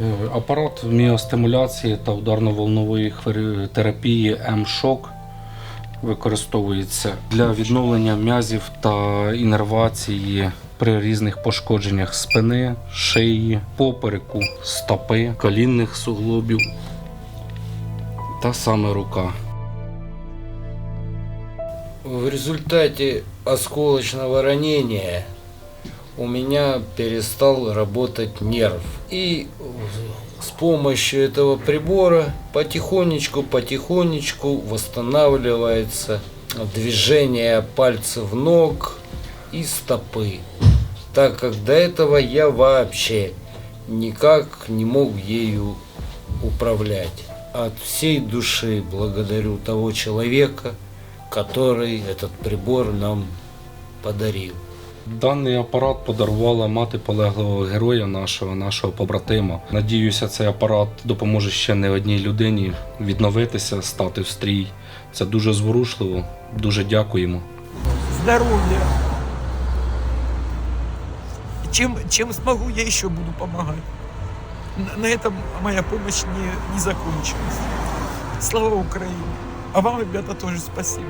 Е, Апарат міостимуляції та ударно-волнової терапії М-шок використовується для відновлення м'язів та інервації при різних пошкодженнях спини, шиї, попереку, стопи, колінних суглобів та саме рука. В результате осколочного ранения у меня перестал работать нерв. И с помощью этого прибора потихонечку-потихонечку восстанавливается движение пальцев ног и стопы. Так как до этого я вообще никак не мог ею управлять. От всей души благодарю того человека, который этот прибор нам подарил. Даний апарат подарувала мати полеглого героя нашого, нашого побратима. Надіюся, цей апарат допоможе ще не одній людині відновитися, стати в стрій. Це дуже зворушливо. Дуже дякуємо. здоровья. Чем, чем смогу, я еще буду. На, на этом моя помощь не, не закончилась. Слава Украине. А вам, ребята, тоже спасибо.